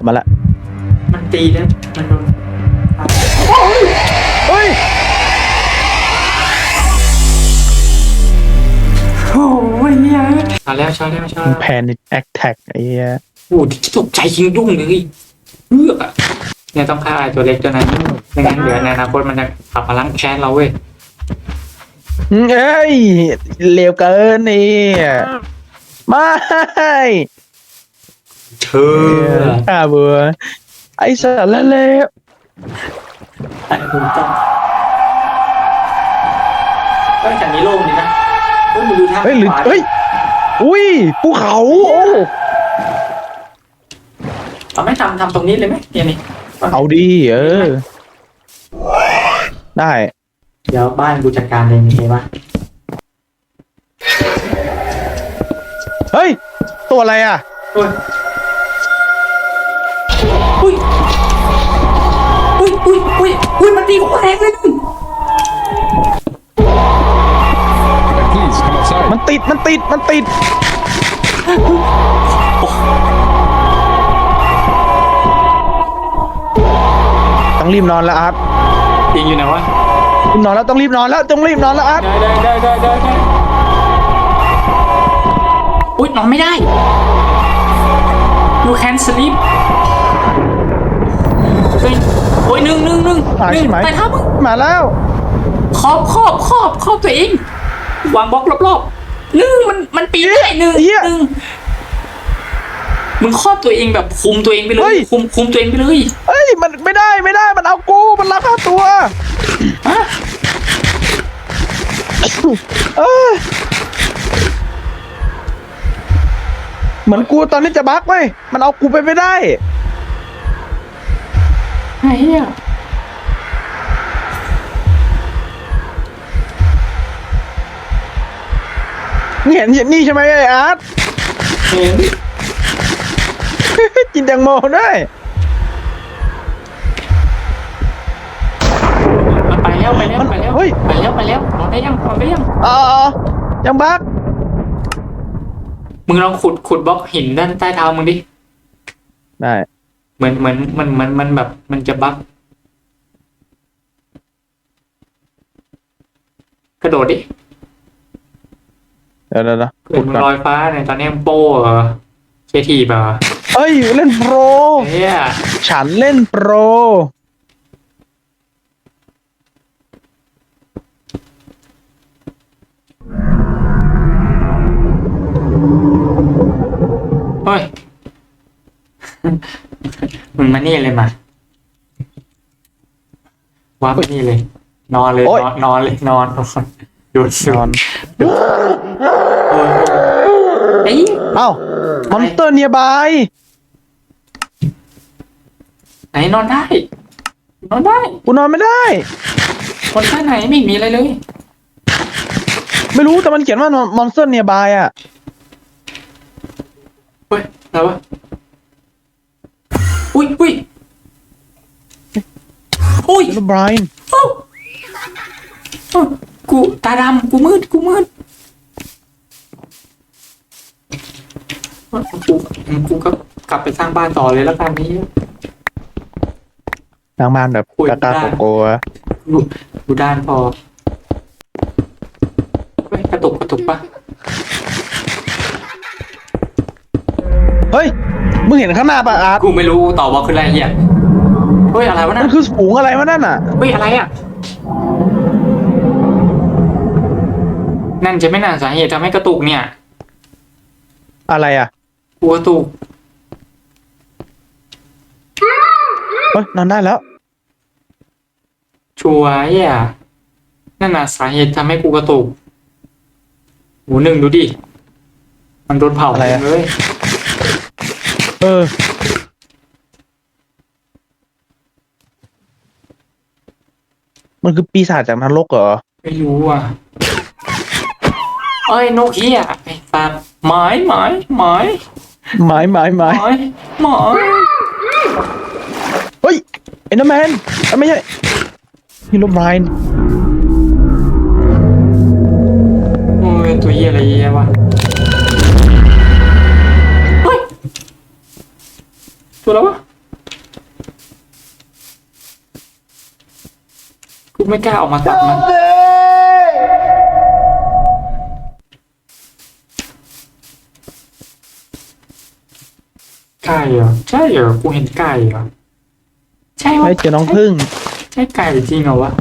เอามาละมันตีนะมันโดนเฮ้ยโอ้ยเฮียชาแล้วชาแล้วชาแพนิคแอคแท็กไอ้เหี้ยโอ้ที่ตกใจยิงยุ่งเลยเลือกอะเนี่ยต้องฆ่าไอ้ตัวเล็กตัวนั้นไม่งั้นเดี๋ยวในอนาคตมันจะกลับมาล้างแค้นเราเว้ยอืมเอ้ยเลวเกินนี่ไม่ เธอข้าเบื่อไอ้สารละเลวแต่คุณต้องเฮ้ยจากนี้โล่งดีนะเฮ้ยมึงดูทางเฮ้ยหรือขวาดิเฮ้ยอุ้ยภูเขาโอ้เอาไม่ทำทำตรงนี้เลยไหมเนี่ยนี่เอาดีเออ ได้ เดี๋ยวบ้านกูจัดการเองโอเคปะเฮ้ย ตัวอะไรอะเฮ้ย อุ้ยอุ้ยอุ้ยอุ้ยอุ้ยมันตีโคตรแรงเลยนุ่น Please come outside. มันติด มันติด มันติด ต้องรีบนอนแล้วอาร์ตยิงอยู่ไหนวะ รีบนอนแล้วต้องรีบนอนแล้วต้องรีบนอนแล้วอาร์ตได้ได้ได้ได้ได้ได้อุ้ยนอนไม่ได้ you can sleep เฮ้ยโอ้ยหนึ่งหนึ่งหนึ่งมาหนึ่งใช่ไหมไปทับมึงมาแล้วครอบครอบครอบครอบตัวเองวางบล็อกรอบๆหนึ่งมันมันปีนได้หนึ่งเหี้ยหนึ่งมึงครอบตัวเองแบบคุมตัวเองไปเลเฮ้ยยคุมคุมตัวเองไปเลยเฮ้ยมันไม่ได้ไม่ได้มันเอากูมันลักพาตัวฮะเออเหมือนกูตอนนี้จะบักเว้ยมันเอากูไปไม่ได้ ไอ้เหี้ยนี่เห็นนี่ใช่ไหมไอ้อาร์ตเห็นกินแตงโมด้วยมันไปแล้วไปแล้วไปแล้วเฮ้ยไปแล้วไปแล้วนอนได้ยังนอนได้ยังอ๋อยังบักมึงลองขุดขุดบล็อกหินด้านใต้เท้ามึงดิ ได้ เหมือนเหมือนมันมันมันแบบมันจะบักกระโดดดิเดี๋ยวเดี๋ยวเดี๋ยวเกิขุดดมึงก่อนลอยฟ้าเนี่ยตอนนี้มึงโป้เหรอเคทีแบบเอ้ยเล่นโปร เฮียฉันเล่นโปร เฮ้ย มึงมานี่เลยมาว่ามานี่เลย นอนเลย โอ๊ย นอนนอนเลยนอนนอนดูดสุนอนไอ้เอ้ามอนสเตอร์เนียบายไหนนอนได้ นอนได้กูนอนไม่ได้นอนได้ไหนไม่มีอะไรเลย ไม่รู้แต่มันเขียนว่ามอนสเตอร์เนียบายอะเฮ้ยอะไรวะ อุ้ยอุ้ยอุ้ยแล้วบรายเอ้าเอ้ากูตาดำกูมืดกูมืดกูกูก็กลับไปสร้างบ้านต่อเลยแล้วกันนี้ ทางบ้านแบบคุยกากาได้ โกโกะดูดูด้านพอเฮ้ยกระตุกกระตุกปะเฮ้ย มึงเห็นข้างหน้าปะอาร์ตกูไม่รู้ต่อว่าคืออะไรเหี้ยเฮ้ยอะไรวะมันั่นนคือฝูงอะไรวะนั่นอะ เฮ้ยอะไรอะ นั่นจะไม่น่าสาเหตุทำให้กระตุกเนี่ยอะไรอะกูกระตุกเฮ้ยนอนได้แล้ว ชัวร์ไอะนั่นน่ะสาเหตุทำให้กูกระตุกหมูหนึ่งดูดิ มันโดนเผาอะไรอะ เลย เออ มันคือปีศาจจากนรกเหรอ ไม่รู้อะเอ้ยนกเฮียไอ้สัตว์หมายหมายหมายไม้ไม้ไม้หมายหมายเฮ้ยเอ็นเดอร์แมนอะไม่ใช่ฮีโร่บรายโอ้ยตัวเฮียอะไรเฮียวะ ตัวแล้ววะกูไม่กล้าออกมาตัดมันไก่อะใช่เหรอกูเห็นไก่เหรใช่วะเจอน้องพึ่ง ใช่ไก่จริงเหรอวะ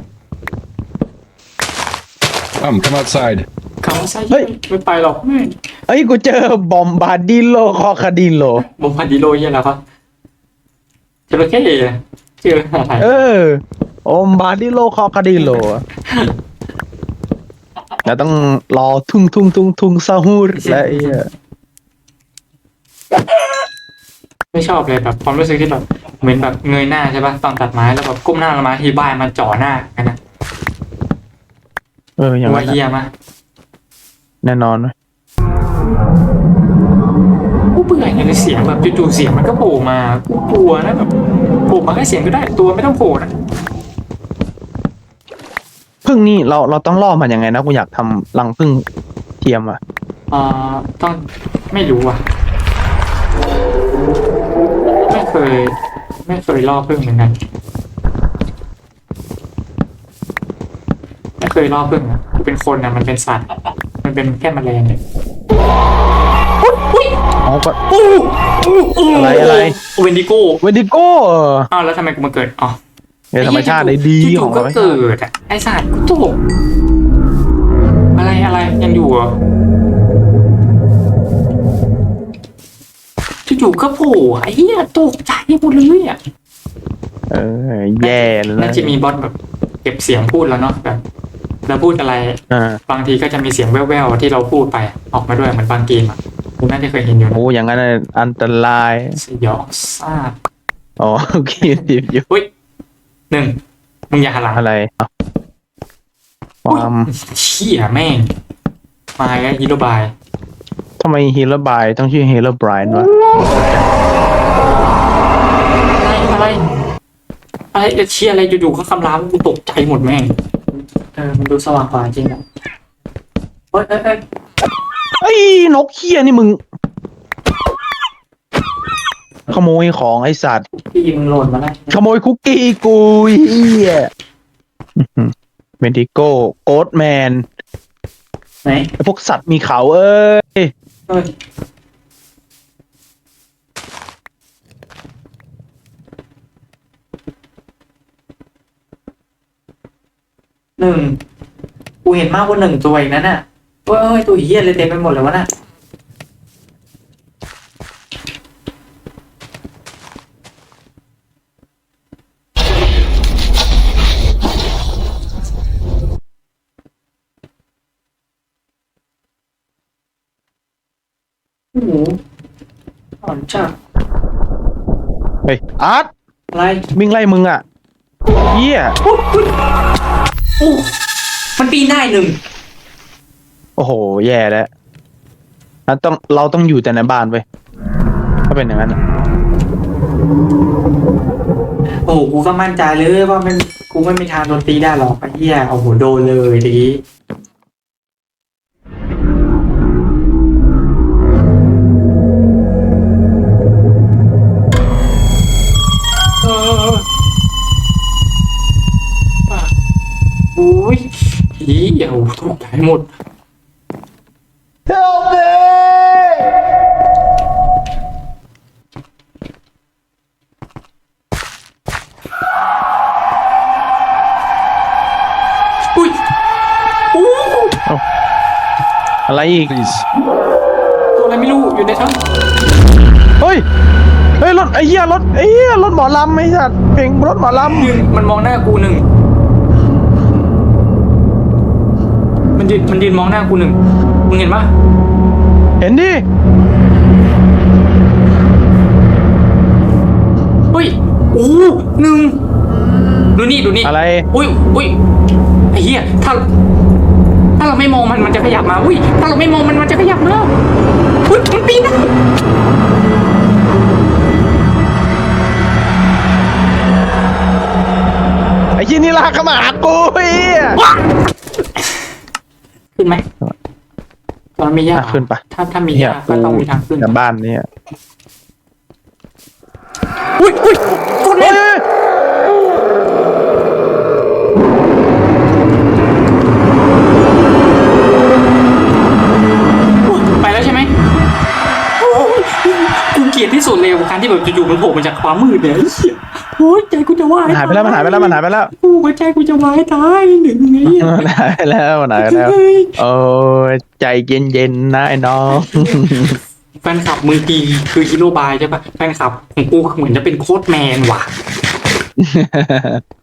Come, come outside. เขาไม่ใช่เฮ้ย ไม่ไปหรอกเฮ้ยกูเจอบอมบาร์ดิโลคอคาดิโล บอมพันดิโลเหี้ยังไงครับ จระเข้เจออะไรเอออมบาร์ดิโลคอคาดิโลแล้วต้องรอทุ่งทุ่งทุ่งทุ่งซาฮูรและไอ้เหี้ยไม่ชอบเลยแบบความรู้สึกที่แบบเหมือนแบบเงยหน้าใช่ปะตอนตัดไม้แล้วแบบก้มหน้าลงมาทีบ้านมันจ่อหน้ากันนะเอออย่างว่านั้นเฮียอะมากแน่นอนเว้ยกู เบื่ออย่างเสียงแบบจู่ๆเสียงมันก็โผล่มากูกลัวนะแบบโผล่มาแค่เสียงก็ได้ตัวไม่ต้องโผล่นะพึ่งนี่เราเราต้องล่อมันยังไงนะกูอยากทำรังพึ่งเทียมอะอ่าต้องไม่รู้อะ ไม่เคย ไม่เคยล่อพึ่งเหมือนกันไม่เคยล่อพึ่งอะเป็นคนอะมันเป็นสัตว์ มันเป็นแค่แมลงเนี่ย อ๋อก็อู้อู้อู้อะไรอะไร เวนดิโก้เวนดิโก้อ้าวแล้วทำไมกูมาเกิดอ๋อในธรรมชาติได้ดีจู่ของๆก็ธรรมชาเกิติดอะไอสัตว์กูตกอะไรอะไรยังอยู่เหรอจู่ๆก็โผล่ไอ้เหี้ยตกใจหมดเลยอะเออแย่เลยน่าจะมีบอทแบบ เก็บเสียงพูดแล้วเนาะแบบเราพูดอะไร อ่าบางทีก็จะมีเสียงแว่วๆที่เราพูดไปออกมาด้วยเหมือนบางเกมอะ คุณน่าจะเคยเห็นอยู่นะโอ้อย่างนั้นน่ะอันตรายสยองซาบอ๋อโอเคหยิบอยู่อุ้ยหนึ่งมึงอย่าหันหลังอะไรอะความเชี่ยแม่งมาแล้วฮีโร่บายทำไมฮีโร่บายต้องชื่อฮีโร่บรายวะอะไรอะไรอะไรจะเชี่ยอะไรอยู่ๆก็คำรามกูตกใจหมดแม่งเออมันดูสว่างกว่าจริงอะเฮ้ยเฮ้ยเฮ้ย ไอ้ยนกเขี้ยนี่มึง ขโมยของไอสัตว์ พี่มึงโหลดมาแล้วขโมยคุกกี้กูเฮียเวนติโก้โกดแมนไหนไอพวกสัตว์มีเขาเอ้ย เฮ้ยหนึ่งกูเห็นมากกว่าหนึ่งตัวอีกนั่นน่ะ เว้ยตัวเฮี้ยเลยเต็มไปหมดเลยวะน่ะโอ้โหอ่อนจัดเฮ้ยอาร์ตอะไรวิ่งไล่มึงอะเฮียอุ๊ยอุ๊ยโอ้มันปีนได้หนึ่ง โอ้โห แย่แล้วเราต้องเราต้องอยู่แต่ในบ้านไปถ้าเป็นอย่างนั้นอะโอ้โหกูก็มั่นใจเลยว่ามันกูไม่มีทางโดนตีได้หรอกไอ้เหี้ยโอ้โหโดนเลยทีนี้เอออะโอ้ยอีเดี๋ยวตกใจหมด อะไรอีก Please. ตัวอะไรไม่รู้อยู่ในถ้ำเฮ้ย เฮ้ยรถไอ้เหี้ยรถไอ้เหี้ยรถหมอลำไอ้สัตว์เพลงรถหมอลยืนมันมองหน้ากูหนึ่งมันยืนมันยืนมองหน้ากูหนึ่งมึงเห็นปะำเห็นดิ เฮ้ยโอ้หนึ่งดูนี่ดูนี่อะไร อุ้ยอุ้ยไอ้เหี้ยถ้า ถ้าเราไม่มองมันมันจะขยับมา อุ้ย ถ้าเราไม่มองมันมันจะขยับมาอุ้ยมันปีนได้ไอ้ที่นี่ลากเข้ามาหากูเฮียขึ้นไหมตอนมียาอะขึ้นไปถ้าถ้ามีเนี่ยยาก็ต้องมีทางขึ้น แต่บ้านเนี่ยอุ้ยอุ้ยกดเฮ้เล่ยน แบบจู่ๆมันโผล่มาจากความมืดเนี่ยไอ้เหี้ยโอ้ยใจกูจะวายมันหายไปแล้วมันหายไปแล้วมันหายไปแล้วกูหัวใจกูจะวายตายหนึ่งไงมันหายไปแล้วมันหายไปแล้วเฮ้ยโอ้ยใจเย็นๆนะไอ้น้องแฟนคลับมึงทีคือฮีโร่บายใช่ปะแฟนคลับของกูเหมือนจะเป็นโค้ดแมนว่ะ